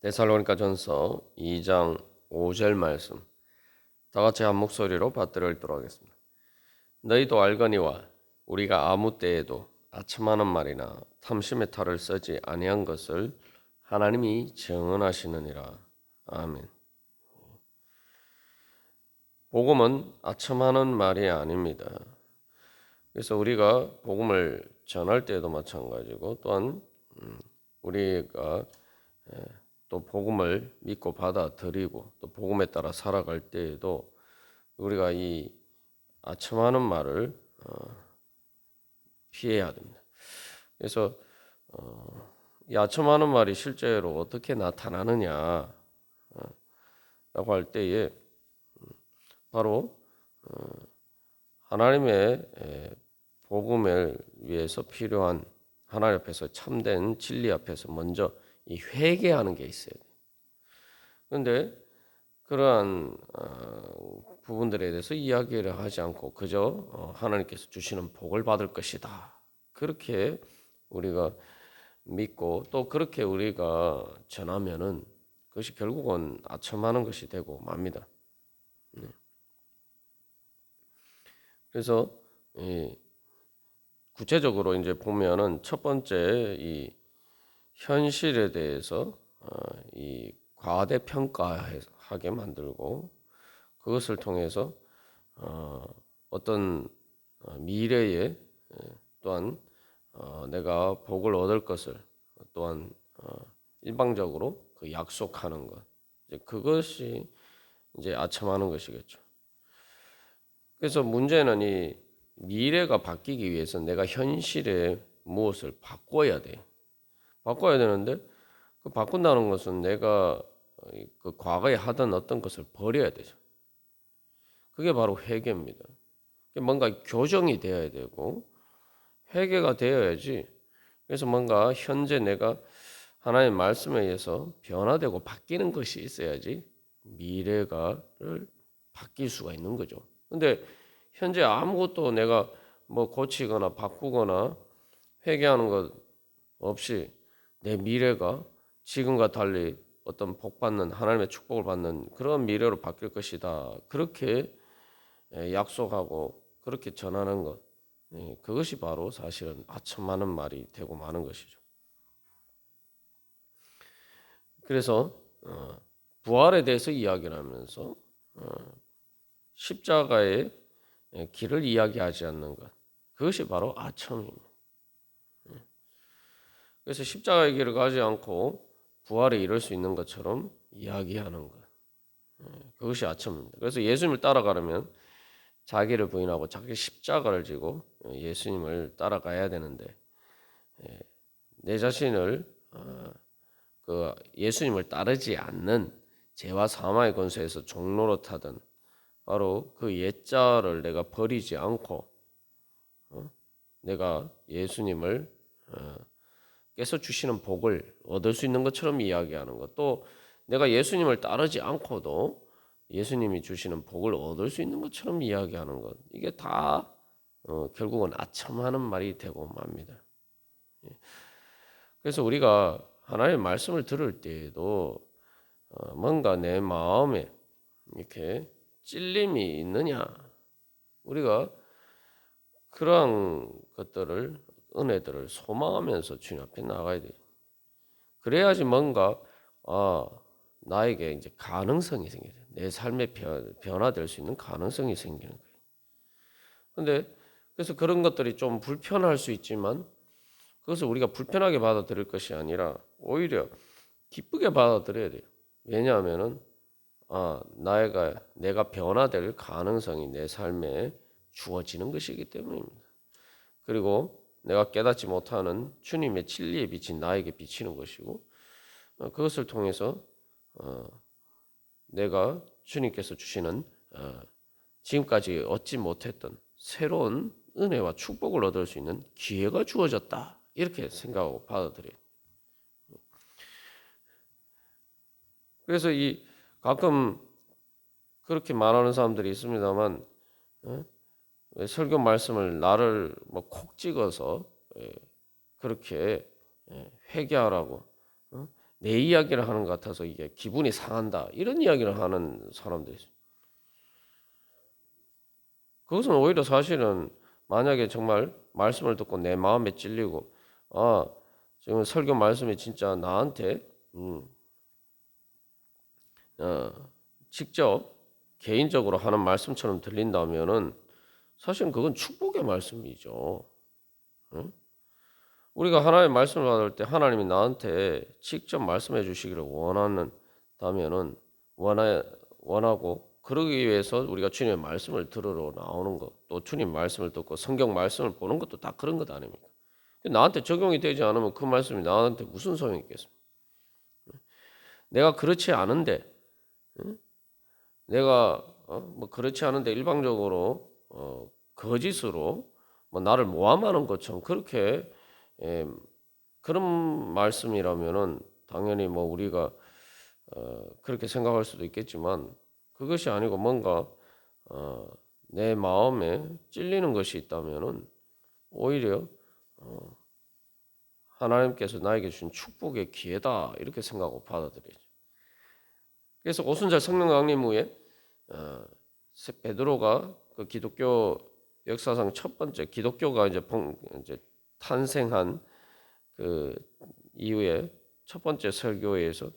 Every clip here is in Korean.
데살로니가 전서 2장 5절 말씀 다 같이 한 목소리로 받들어 읽도록 하겠습니다. 너희도 알거니와 우리가 아무 때에도 아첨하는 말이나 탐심의 탈을 쓰지 아니한 것을 하나님이 증언하시느니라. 아멘. 복음은 아첨하는 말이 아닙니다. 그래서 우리가 복음을 전할 때에도 마찬가지고 또한 음, 우리가 또 복음을 믿고 받아들이고 또 복음에 따라 살아갈 때에도 우리가 이 아첨하는 말을 어, 피해야 됩니다. 그래서 어, 이 아첨하는 말이 실제로 어떻게 나타나느냐 어, 라고 할 때에 음, 바로 하나님의 복음을 위해서 필요한 하나님 앞에서 참된 진리 앞에서 먼저 이 회개하는 게 있어야 돼. 그런데 그러한 어, 부분들에 대해서 이야기를 하지 않고 그저 어, 하나님께서 주시는 복을 받을 것이다. 그렇게 우리가 믿고 또 그렇게 우리가 전하면은 그것이 결국은 아첨하는 것이 되고 맙니다. 네. 그래서 구체적으로 이제 보면은 첫 번째 이 현실에 대해서 어, 이 과대평가하게 만들고 그것을 통해서 어, 어떤 어, 미래에 또한 내가 복을 얻을 것을 또한 일방적으로 그 약속하는 것 그것이 이제 아첨하는 것이겠죠. 그래서 문제는 이 미래가 바뀌기 위해서 내가 현실에 무엇을 바꿔야 돼요. 바꿔야 되는데 그 바꾼다는 것은 내가 그 과거에 하던 어떤 것을 버려야 되죠. 그게 바로 회개입니다. 뭔가 교정이 되어야 되고 회개가 되어야지. 그래서 뭔가 현재 내가 하나님의 말씀에 의해서 변화되고 바뀌는 것이 있어야지 미래가를 바뀔 수가 있는 거죠. 근데 현재 아무것도 내가 뭐 고치거나 바꾸거나 회개하는 것 없이 내 미래가 지금과 달리 어떤 복 받는 하나님의 축복을 받는 그런 미래로 바뀔 것이다. 그렇게 약속하고 그렇게 전하는 것 그것이 바로 사실은 아첨하는 말이 되고 마는 것이죠. 그래서 어, 부활에 대해서 이야기를 하면서 어, 십자가의 길을 이야기하지 않는 것 그것이 바로 아첨입니다. 그래서 십자가의 길을 가지 않고 부활에 이룰 수 있는 것처럼 이야기하는 것. 예, 그것이 아첨입니다. 그래서 예수님을 따라가려면 자기를 부인하고 자기 십자가를 지고 예수님을 따라가야 되는데 예, 내 자신을 어, 그 예수님을 따르지 않는 죄와 사망의 권세에서 종로로 타던 바로 그 옛자를 내가 버리지 않고 어, 내가 예수님을 어, 께서 주시는 복을 얻을 수 있는 것처럼 이야기하는 것. 또 내가 예수님을 따르지 않고도 예수님이 주시는 복을 얻을 수 있는 것처럼 이야기하는 것. 이게 다 어, 결국은 아첨하는 말이 되고 맙니다. 예. 그래서 우리가 하나님의 말씀을 들을 때에도 어, 뭔가 내 마음에 이렇게 찔림이 있느냐. 우리가 그러한 것들을 은혜들을 소망하면서 주님 앞에 나가야 돼요. 그래야지 뭔가 아 나에게 이제 가능성이 생겨요. 내 삶의 변, 변화될 수 있는 가능성이 생기는 거예요. 근데 그래서 그런 것들이 좀 불편할 수 있지만 그것을 우리가 불편하게 받아들일 것이 아니라 오히려 기쁘게 받아들여야 돼요. 왜냐하면은 아 나가 내가 변화될 가능성이 내 삶에 주어지는 것이기 때문입니다. 그리고 내가 깨닫지 못하는 주님의 진리에 비친 나에게 비치는 것이고 어, 그것을 통해서 어, 내가 주님께서 주시는 어, 지금까지 얻지 못했던 새로운 은혜와 축복을 얻을 수 있는 기회가 주어졌다 이렇게 생각하고 받아들여요. 그래서 이 가끔 그렇게 말하는 사람들이 있습니다만 설교 말씀을 나를 뭐 콕 찍어서 예, 그렇게 예, 회개하라고 어? 내 이야기를 하는 것 같아서 이게 기분이 상한다 이런 이야기를 하는 사람들이 있어요. 그것은 오히려 사실은 만약에 정말 말씀을 듣고 내 마음에 찔리고 아 지금 설교 말씀이 진짜 나한테 음, 어, 직접 개인적으로 하는 말씀처럼 들린다면은 사실은 그건 축복의 말씀이죠. 응? 우리가 하나님의 말씀을 받을 때 하나님이 나한테 직접 말씀해 주시기를 원하는다면은 원하 원하고 그러기 위해서 우리가 주님의 말씀을 들으러 나오는 것, 또 주님 말씀을 듣고 성경 말씀을 보는 것도 다 그런 것 아닙니까? 나한테 적용이 되지 않으면 그 말씀이 나한테 무슨 소용이 있겠습니까? 내가 그렇지 않은데, 내가 어? 뭐 그렇지 않은데 일방적으로 어, 거짓으로 뭐 나를 모함하는 것처럼 그렇게 에, 그런 말씀이라면은 당연히 뭐 우리가 어, 그렇게 생각할 수도 있겠지만 그것이 아니고 뭔가 어, 내 마음에 찔리는 것이 있다면은 오히려 어, 하나님께서 나에게 주신 축복의 기회다 이렇게 생각하고 받아들이죠. 그래서 오순절 성령 강림 후에 어, 베드로가 그 기독교 역사상 첫 번째 기독교가 이제, 봉, 이제 탄생한 그 이후에 첫 번째 설교에서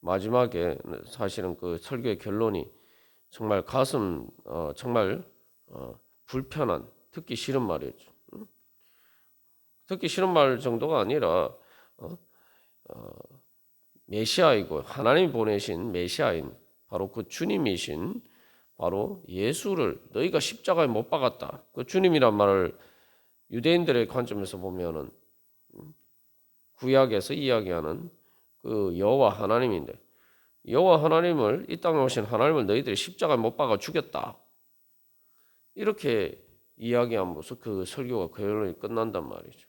마지막에 사실은 그 설교의 결론이 정말 가슴 어, 정말 어, 불편한 듣기 싫은 말이었죠. 듣기 싫은 말 정도가 아니라 어, 어, 메시아이고 하나님 보내신 메시아인 바로 그 주님이신 바로 예수를 너희가 십자가에 못 박았다. 그 주님이란 말을 유대인들의 관점에서 보면은 구약에서 이야기하는 그 여호와 하나님인데 여호와 하나님을 이 땅에 오신 하나님을 너희들이 십자가에 못 박아 죽였다. 이렇게 이야기하면서 그 설교가 결론이 끝난단 말이죠.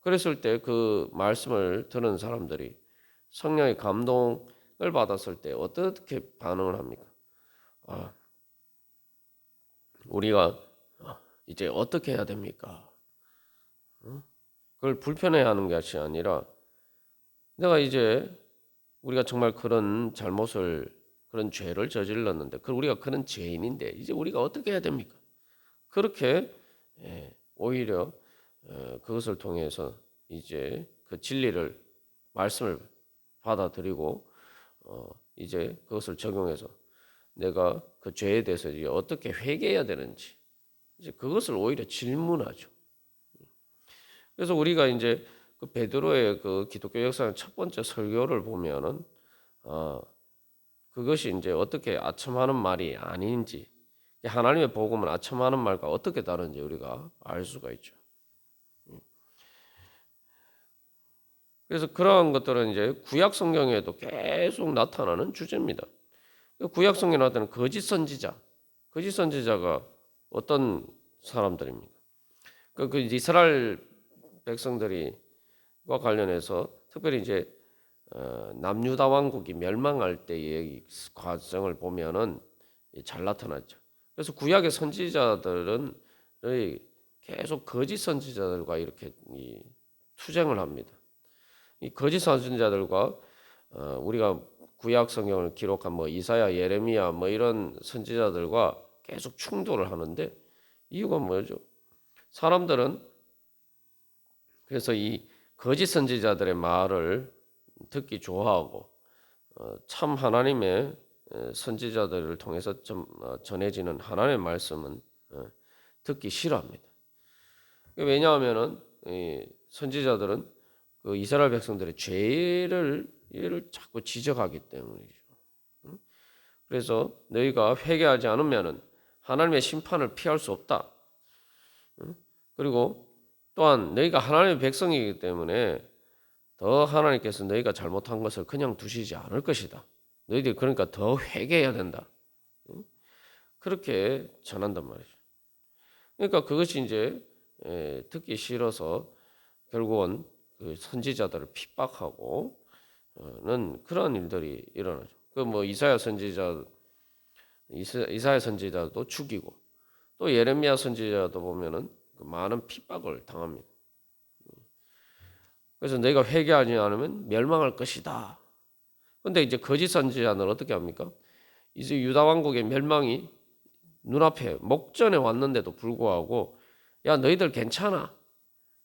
그랬을 때 그 말씀을 듣는 사람들이 성령의 감동을 받았을 때 어떻게 반응을 합니까? 아, 우리가 이제 어떻게 해야 됩니까? 그걸 불편해하는 것이 아니라 내가 이제 우리가 정말 그런 잘못을 그런 죄를 저질렀는데 그 우리가 그런 죄인인데 이제 우리가 어떻게 해야 됩니까? 그렇게 예, 오히려 어, 그것을 통해서 이제 그 진리를 말씀을 받아들이고 어, 이제 그것을 적용해서 내가 그 죄에 대해서 이제 어떻게 회개해야 되는지 이제 그것을 오히려 질문하죠. 그래서 우리가 이제 그 베드로의 그 기독교 역사의 첫 번째 설교를 보면은 어, 그것이 이제 어떻게 아첨하는 말이 아닌지 하나님의 복음은 아첨하는 말과 어떻게 다른지 우리가 알 수가 있죠. 그래서 그러한 것들은 이제 구약 성경에도 계속 나타나는 주제입니다. 구약 성경에 나타나는 거짓 선지자, 거짓 선지자가 어떤 사람들입니까? 그, 그 이스라엘 백성들이와 관련해서 특별히 이제 어, 남유다 왕국이 멸망할 때의 과정을 보면은 잘 나타났죠. 그래서 구약의 선지자들은 계속 거짓 선지자들과 이렇게 투쟁을 합니다. 이 거짓 선지자들과 어, 우리가 구약 성경을 기록한 뭐 이사야, 예레미야 뭐 이런 선지자들과 계속 충돌을 하는데 이유가 뭐죠? 사람들은 그래서 이 거짓 선지자들의 말을 듣기 좋아하고 어, 참 하나님의 선지자들을 통해서 좀 어, 전해지는 하나님의 말씀은 듣기 싫어합니다. 왜냐하면은 선지자들은 그 이스라엘 백성들의 죄를 이를 자꾸 지적하기 때문이죠. 그래서 너희가 회개하지 않으면은 하나님의 심판을 피할 수 없다. 그리고 또한 너희가 하나님의 백성이기 때문에 더 하나님께서 너희가 잘못한 것을 그냥 두시지 않을 것이다. 너희들이 그러니까 더 회개해야 된다. 그렇게 전한단 말이죠. 그러니까 그것이 이제 듣기 싫어서 결국은 그 선지자들을 핍박하고 는 그런 일들이 일어나죠. 그 뭐 이사야 선지자 이사야 선지자도 죽이고 또 예레미야 선지자도 보면은 그 많은 핍박을 당합니다. 그래서 너희가 회개하지 않으면 멸망할 것이다. 근데 이제 거짓 선지자는 어떻게 합니까? 이제 유다 왕국의 멸망이 눈앞에 목전에 왔는데도 불구하고 야 너희들 괜찮아.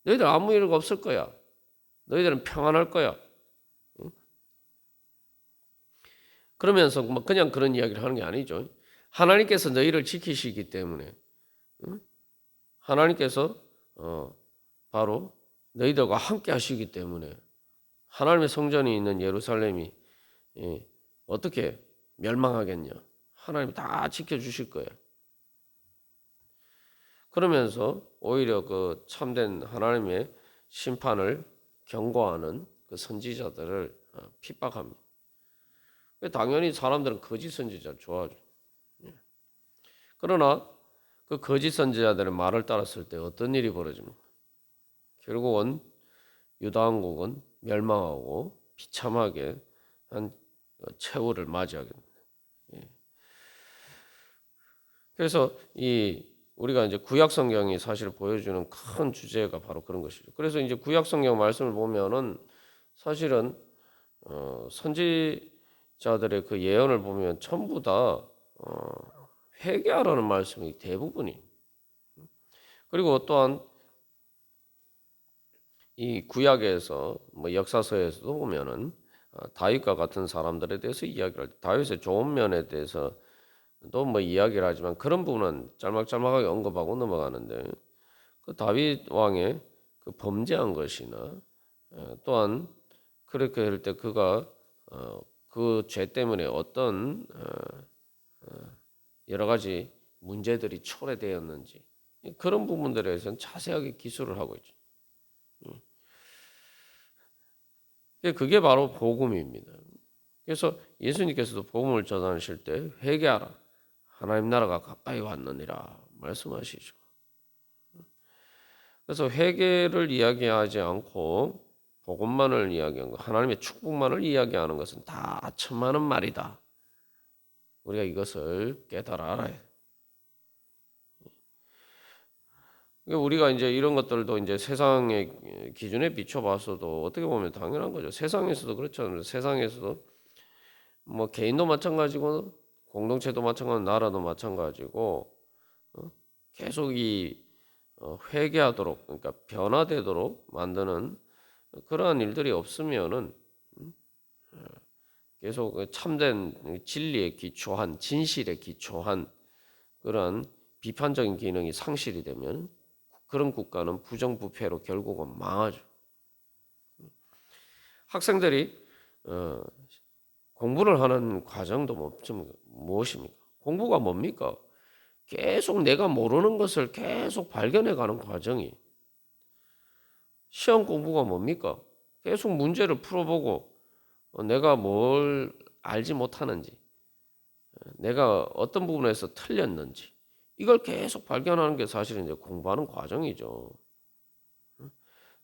너희들 아무 일 없을 거야. 너희들은 평안할 거야. 응? 그러면서 뭐 그냥 그런 이야기를 하는 게 아니죠. 하나님께서 너희를 지키시기 때문에 응? 하나님께서 어, 바로 너희들과 함께 하시기 때문에 하나님의 성전이 있는 예루살렘이 예, 어떻게 멸망하겠냐? 하나님이 다 지켜주실 거예요. 그러면서 오히려 그 참된 하나님의 심판을 경고하는 그 선지자들을 어, 핍박합니다. 당연히 사람들은 거짓 선지자를 좋아하죠. 예. 그러나 그 거짓 선지자들의 말을 따랐을 때 어떤 일이 벌어집니까? 결국은 유다 왕국은 멸망하고 비참하게 한 최후를 맞이하게 됩니다. 예. 그래서 이 우리가 이제 구약 성경이 사실 보여주는 큰 주제가 바로 그런 것이죠. 그래서 이제 구약 성경 말씀을 보면은 사실은 어, 선지 자들의 그 예언을 보면 전부 다 어, 회개하라는 말씀이 대부분이. 그리고 또한 이 구약에서 뭐 역사서에서도 보면은 어, 다윗과 같은 사람들에 대해서 이야기를 다윗의 좋은 면에 대해서 또 뭐 이야기를 하지만 그런 부분은 짤막짤막하게 언급하고 넘어가는데 그 다윗 왕의 그 범죄한 것이나 어, 또한 그렇게 할 때 그가 어, 그 죄 때문에 어떤 여러 가지 문제들이 초래되었는지 그런 부분들에 대해서는 자세하게 기술을 하고 있죠. 그게 바로 복음입니다. 그래서 예수님께서도 복음을 전하실 때 회개하라. 하나님 나라가 가까이 왔느니라 말씀하시죠. 그래서 회개를 이야기하지 않고 복음만을 이야기한 것, 하나님의 축복만을 이야기하는 것은 다 천만은 말이다. 우리가 이것을 깨달아 알아야 돼. 그러니까 우리가 이제 이런 것들도 이제 세상의 기준에 비춰봤어도 어떻게 보면 당연한 거죠. 세상에서도 그렇잖아요. 세상에서도 뭐 개인도 마찬가지고 공동체도 마찬가지고 나라도 마찬가지고 어? 계속 이 어, 회개하도록 그러니까 변화되도록 만드는 그러한 일들이 없으면은 음? 어, 계속 참된 진리에 기초한 진실에 기초한 그러한 비판적인 기능이 상실이 되면 그런 국가는 부정부패로 결국은 망하죠. 학생들이 어, 공부를 하는 과정도 뭐, 무엇입니까? 공부가 뭡니까? 계속 내가 모르는 것을 계속 발견해가는 과정이 시험 공부가 뭡니까? 계속 문제를 풀어보고 어, 내가 뭘 알지 못하는지, 어, 내가 어떤 부분에서 틀렸는지, 이걸 계속 발견하는 게 사실은 이제 공부하는 과정이죠.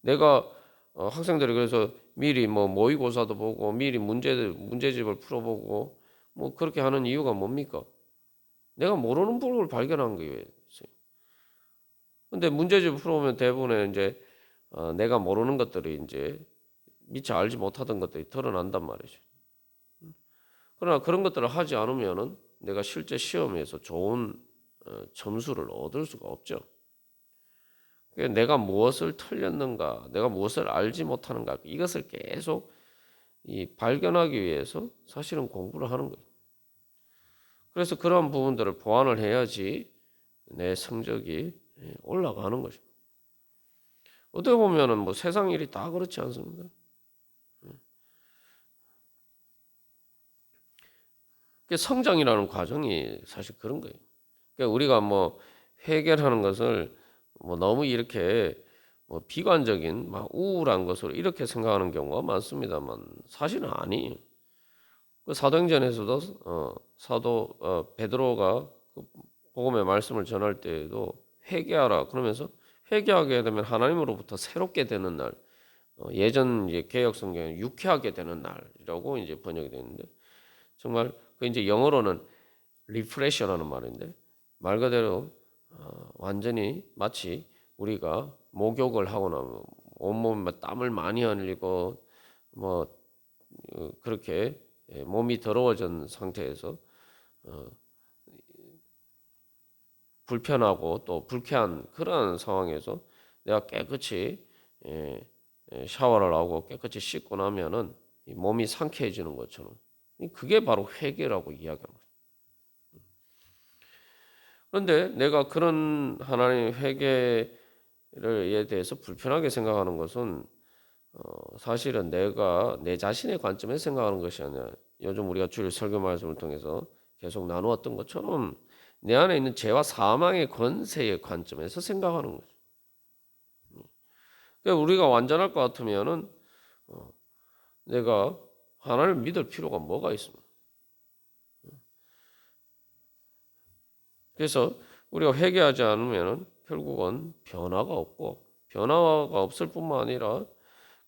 내가 어, 학생들이 그래서 미리 뭐 모의고사도 보고 미리 문제 문제집을 풀어보고 뭐 그렇게 하는 이유가 뭡니까? 내가 모르는 부분을 발견한 거예요. 근데 문제집 풀어보면 대부분의 이제 어, 내가 모르는 것들이 이제 미처 알지 못하던 것들이 드러난단 말이죠. 그러나 그런 것들을 하지 않으면은 내가 실제 시험에서 좋은 어, 점수를 얻을 수가 없죠. 내가 무엇을 틀렸는가, 내가 무엇을 알지 못하는가 이것을 계속 이 발견하기 위해서 사실은 공부를 하는 거예요. 그래서 그런 부분들을 보완을 해야지 내 성적이 예, 올라가는 것입니다. 어떻게 보면은 뭐 세상 일이 다 그렇지 않습니까? 예. 성장이라는 과정이 사실 그런 거예요. 그러니까 우리가 뭐 해결하는 것을 뭐 너무 이렇게 뭐 비관적인 막 우울한 것으로 이렇게 생각하는 경우가 많습니다만 사실은 아니에요. 그 사도행전에서도 어, 사도 어, 베드로가 그 복음의 말씀을 전할 때에도 회개하라 그러면서 회개하게 되면 하나님으로부터 새롭게 되는 날 어, 예전 이제 개혁 성경에 유쾌하게 되는 날이라고 이제 번역이 되는데 정말 그 이제 영어로는 리프레셔라는 말인데 말 그대로 어, 완전히 마치 우리가 목욕을 하고 나면 온몸에 땀을 많이 흘리고 뭐 어, 그렇게 예, 몸이 더러워진 상태에서 어, 불편하고 또 불쾌한 그런 상황에서 내가 깨끗이 예, 예, 샤워를 하고 깨끗이 씻고 나면은 이 몸이 상쾌해지는 것처럼 그게 바로 회개라고 이야기하는 거죠. 그런데 내가 그런 하나님의 회개를에 대해서 불편하게 생각하는 것은 어, 사실은 내가 내 자신의 관점에서 생각하는 것이 아니라 요즘 우리가 주일 설교 말씀을 통해서 계속 나누었던 것처럼 내 안에 있는 죄와 사망의 권세의 관점에서 생각하는 거죠. 그러니까 우리가 완전할 것 같으면은 어, 내가 하나님을 믿을 필요가 뭐가 있습니까? 그래서 우리가 회개하지 않으면은 결국은 변화가 없고 변화가 없을 뿐만 아니라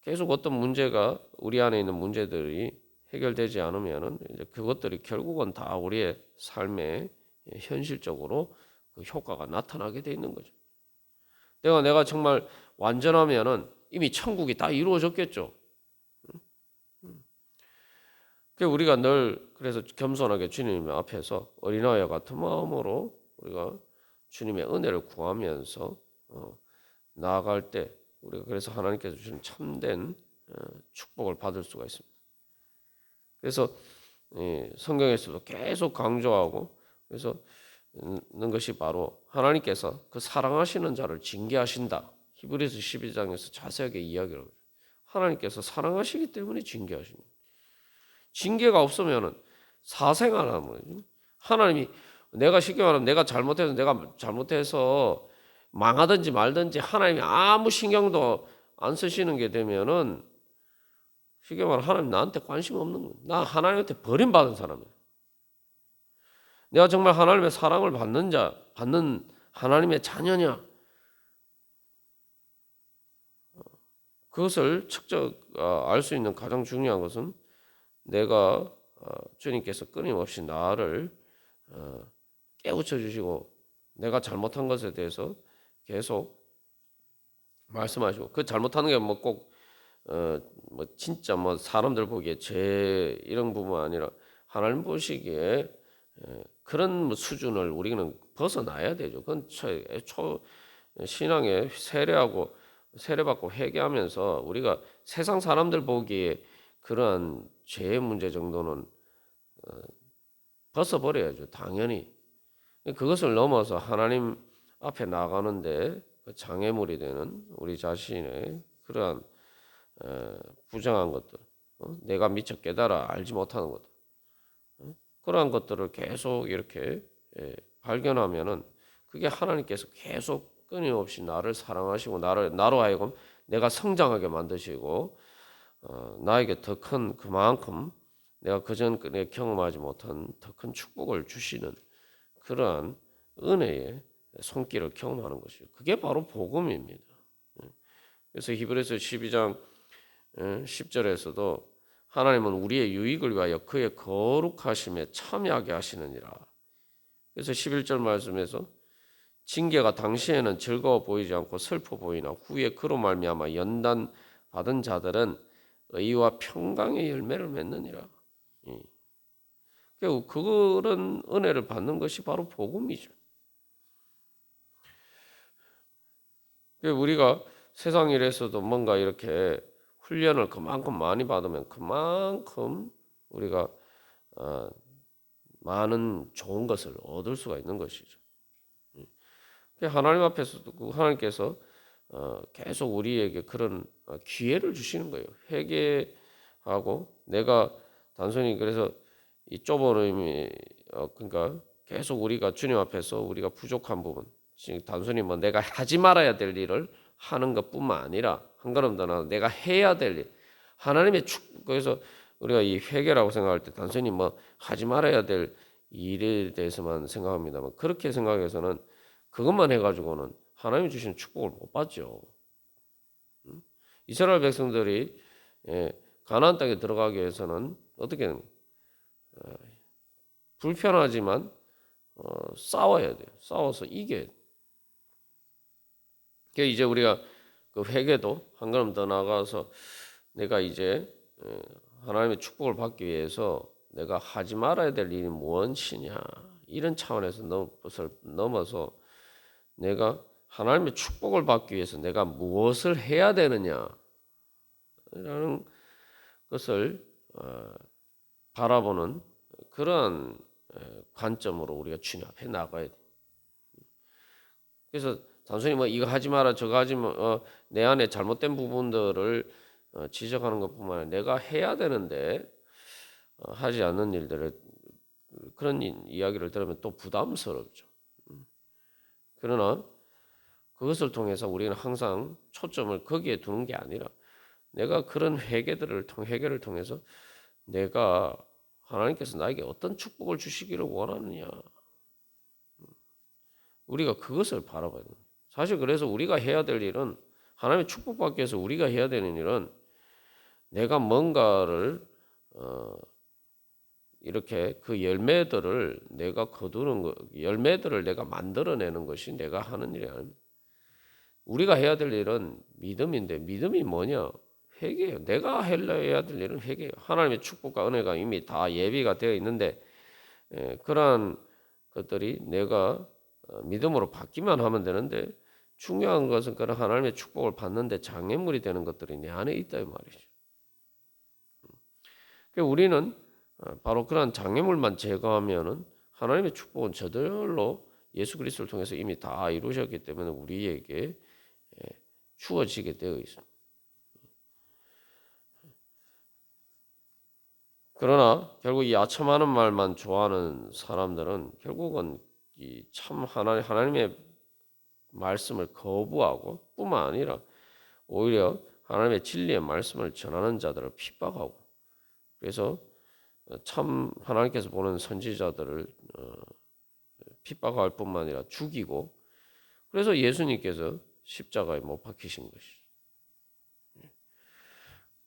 계속 어떤 문제가 우리 안에 있는 문제들이 해결되지 않으면은 이제 그것들이 결국은 다 우리의 삶에 현실적으로 그 효과가 나타나게 돼 있는 거죠. 내가 내가 정말 완전하면은 이미 천국이 다 이루어졌겠죠. 그 우리가 늘 그래서 겸손하게 주님 앞에서 어린아이와 같은 마음으로 우리가 주님의 은혜를 구하면서 어, 나아갈 때 우리가 그래서 하나님께서 주신 참된 어, 축복을 받을 수가 있습니다. 그래서 예, 성경에서도 계속 강조하고 그래서 는 것이 바로 하나님께서 그 사랑하시는 자를 징계하신다. 히브리서 12장에서 자세하게 이야기를. 하나님께서 사랑하시기 때문에 징계하십니다. 징계가 없으면은 사생활하는 거예요. 하나님이 내가 쉽게 말하면 내가 잘못해서 내가 잘못해서 망하든지 말든지 하나님이 아무 신경도 안 쓰시는 게 되면은 쉽게 말하면 하나님 나한테 관심 없는 거야. 나 하나님한테 버림받은 사람이야. 내가 정말 하나님의 사랑을 받는 자, 받는 하나님의 자녀냐? 그것을 측적 어, 알수 있는 가장 중요한 것은 내가 어, 주님께서 끊임없이 나를 어, 깨우쳐 주시고 내가 잘못한 것에 대해서 계속 말씀하시고 그 잘못하는 게 뭐꼭 어, 뭐 진짜 뭐 사람들 보기에 죄 이런 부분 아니라 하나님 보시기에 그런 뭐 수준을 우리는 벗어나야 되죠. 그건 초, 초 신앙에 세례하고 세례받고 회개하면서 우리가 세상 사람들 보기에 그러한 죄의 문제 정도는 어, 벗어버려야죠. 당연히 그것을 넘어서 하나님 앞에 나가는데 그 장애물이 되는 우리 자신의 그러한 부정한 것들, 어? 내가 미처 깨달아 알지 못하는 것들, 어? 그러한 것들을 계속 이렇게 발견하면은 그게 하나님께서 계속 끊임없이 나를 사랑하시고 나를 나로 하여금 내가 성장하게 만드시고 어, 나에게 더 큰 그만큼 내가 그전에 경험하지 못한 더 큰 축복을 주시는 그러한 은혜의 손길을 경험하는 것이요. 그게 바로 복음입니다. 예. 그래서 히브리서 12장 10절에서도 예, 하나님은 우리의 유익을 위하여 그의 거룩하심에 참여하게 하시느니라. 그래서 11절 말씀에서 징계가 당시에는 즐거워 보이지 않고 슬퍼 보이나 후에 그로 말미암아 연단 받은 자들은 의와 평강의 열매를 맺느니라. 예. 그런 은혜를 받는 것이 바로 복음이죠. 우리가 세상 일에서도 뭔가 이렇게 훈련을 그만큼 많이 받으면 그만큼 우리가 어, 많은 좋은 것을 얻을 수가 있는 것이죠. 하나님 앞에서도 그 하나님께서 어, 계속 우리에게 그런 어, 기회를 주시는 거예요. 회개하고 내가 단순히 그래서 이 좁은 의미 그러니까 계속 우리가 주님 앞에서 우리가 부족한 부분 단순히 뭐 내가 하지 말아야 될 일을 하는 것뿐만 아니라 한 걸음 더 나아 내가 해야 될 일. 하나님의 축 그래서 우리가 이 회개라고 생각할 때 단순히 뭐 하지 말아야 될 일에 대해서만 생각합니다만 그렇게 생각해서는 그것만 해가지고는 하나님이 주신 축복을 못 받죠. 이스라엘 백성들이 예, 가나안 땅에 들어가기 위해서는 어떻게 어, 불편하지만 어, 싸워야 돼요. 싸워서 이겨야 돼요. 이제 우리가 그 회개도 한 걸음 더 나가서 내가 이제 어, 하나님의 축복을 받기 위해서 내가 하지 말아야 될 일이 무엇이냐 이런 차원에서 넘어서 내가 하나님의 축복을 받기 위해서 내가 무엇을 해야 되느냐라는 것을 어, 바라보는 그런 어, 관점으로 우리가 주님 앞에 나가야 돼. 그래서 단순히 뭐 이거 하지 마라 저거 하지 마, 어, 내 안에 잘못된 부분들을 어, 지적하는 것뿐만 아니라 내가 해야 되는데 어, 하지 않는 일들을 그런 이- 이야기를 들으면 또 부담스럽죠. 음. 그러나 그것을 통해서 우리는 항상 초점을 거기에 두는 게 아니라 내가 그런 회개들을 통 회개를 통해서 내가 하나님께서 나에게 어떤 축복을 주시기를 원하느냐 음. 우리가 그것을 바라봐야 됩니다. 사실 그래서 우리가 해야 될 일은 하나님의 축복받기 위해서 우리가 해야 되는 일은 내가 뭔가를 어, 이렇게 그 열매들을 내가 거두는 거, 열매들을 내가 만들어내는 것이 내가 하는 일이 아닙니다. 우리가 해야 될 일은 믿음인데 믿음이 뭐냐? 회개예요. 내가 해야 될 일은 회개예요. 하나님의 축복과 은혜가 이미 다 예비가 되어 있는데 에, 그러한 것들이 내가 어, 믿음으로 받기만 하면 되는데 중요한 것은 그런 하나님의 축복을 받는데 장애물이 되는 것들이 내 안에 있다 이 말이죠. 그러니까 우리는 어, 바로 그러한 장애물만 제거하면은 하나님의 축복은 저절로 예수 그리스도를 통해서 이미 다 이루셨기 때문에 우리에게 예, 주어지게 되어 있습니다. 그러나 결국 이 아첨하는 말만 좋아하는 사람들은 결국은 이 참 하나님 하나님의 말씀을 거부하고 뿐만 아니라 오히려 하나님의 진리의 말씀을 전하는 자들을 핍박하고 그래서 참 하나님께서 보는 선지자들을 어, 핍박할 뿐만 아니라 죽이고 그래서 예수님께서 십자가에 못 박히신 것이죠.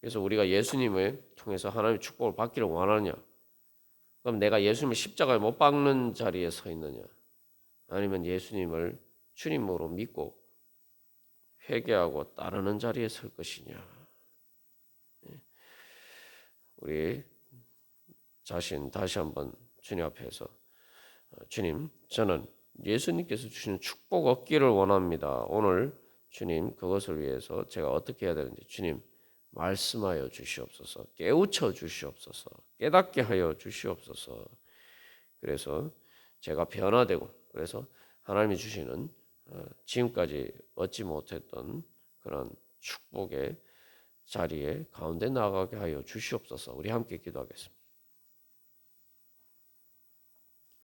그래서 우리가 예수님을 통해서 하나님의 축복을 받기를 원하느냐? 그럼 내가 예수님을 십자가에 못 박는 자리에 서 있느냐? 아니면 예수님을 주님으로 믿고 회개하고 따르는 자리에 설 것이냐? 예. 우리 자신 다시 한번 주님 앞에서 어, 주님 저는 예수님께서 주시는 축복 얻기를 원합니다. 오늘 주님 그것을 위해서 제가 어떻게 해야 되는지 주님 말씀하여 주시옵소서. 깨우쳐 주시옵소서. 깨닫게 하여 주시옵소서. 그래서 제가 변화되고 그래서 하나님이 주시는 어, 지금까지 얻지 못했던 그런 축복의 자리에 가운데 나가게 하여 주시옵소서. 우리 함께 기도하겠습니다.